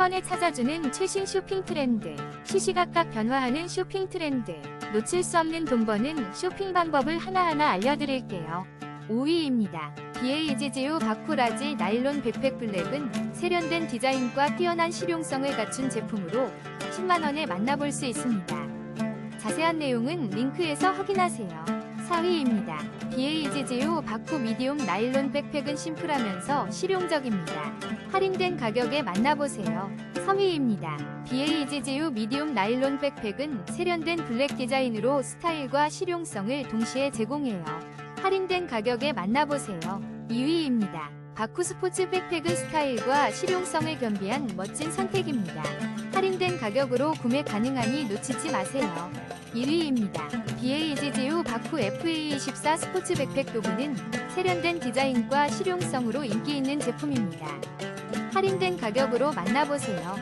번에 찾아주는 최신 쇼핑 트렌드, 시시각각 변화하는 쇼핑 트렌드, 놓칠 수 없는 돈 버는 쇼핑 방법을 하나하나 알려드릴게요. 5위입니다. BAEGGU 바쿠라지 나일론 백팩 블랙은 세련된 디자인과 뛰어난 실용성을 갖춘 제품으로 10만원에 만나볼 수 있습니다. 자세한 내용은 링크에서 확인하세요. 4위입니다. BAEGGU 바쿠 미디움 나일론 백팩은 심플하면서 실용적입니다. 할인된 가격에 만나보세요. 3위입니다. BAEGGU 미디움 나일론 백팩은 세련된 블랙 디자인으로 스타일과 실용성을 동시에 제공해요. 할인된 가격에 만나보세요. 2위입니다. 바쿠 스포츠 백팩은 스타일과 실용성을 겸비한 멋진 선택입니다. 할인된 가격으로 구매 가능하니 놓치지 마세요. 1위입니다. BAEGGU 바쿠 FA24 스포츠 백팩 도구는 세련된 디자인과 실용성으로 인기 있는 제품입니다. 할인된 가격으로 만나보세요.